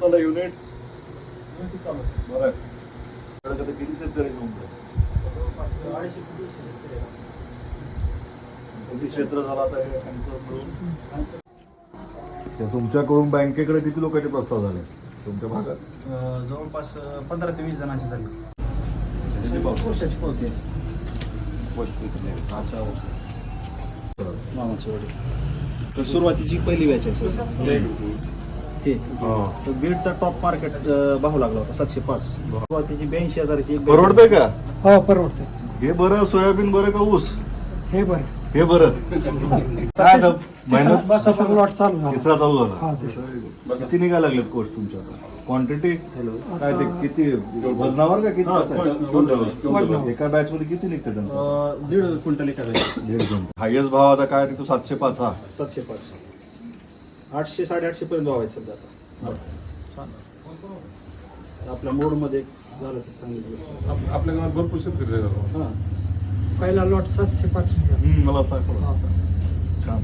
चला युनिट बरं. किती शेतकरी किती क्षेत्र झालं आता हे त्यांचं मिळून तुमच्याकडून बँकेकडे किती लोकांचे प्रस्ताव झाले? तुमच्या भागात? जवळपास पंधरा ते वीस जणांची झाली? वर्षाची पावती मामाची वडील तर सुरुवातीची पहिली बॅच आहे सर हे. हा. तर बीडचा टॉप मार्केट भाव लागला होता सातशे पाच. सुरुवातीची ब्याऐंशी हजाराची परवडतंय का? हो परवडते हे बरं सोयाबीन बरं का ऊस? हे बरं. हे बरं. काय आता मेहनत तिसरा लॉट चालू झाला. तिसरा चालू हा, झाला तिसरा. किती निघायला लागलेत कोर्स तुमच्या क्वांटिटी काय ते किती? वजनावर का किती? कसं आहे? वजनावर. एका बॅच मध्ये किती निघते त्यांचं? अं, दीड क्विंटल एका. दीड क्विंटल. हायस्ट भाव आता काय? तो सातशे पाच हा. सातशे पाच. आठशे साडेआठशे पर्यंत भाव आहे सध्या आता. छान. आपल्या मोडमध्ये झालं तर चांगलीच गोष्ट. आप- आपल्या गावात भरपूर शेतकरी. हां. पहिला लॉट सातशे पाच निघाला हम्म, मला सांग हा. छान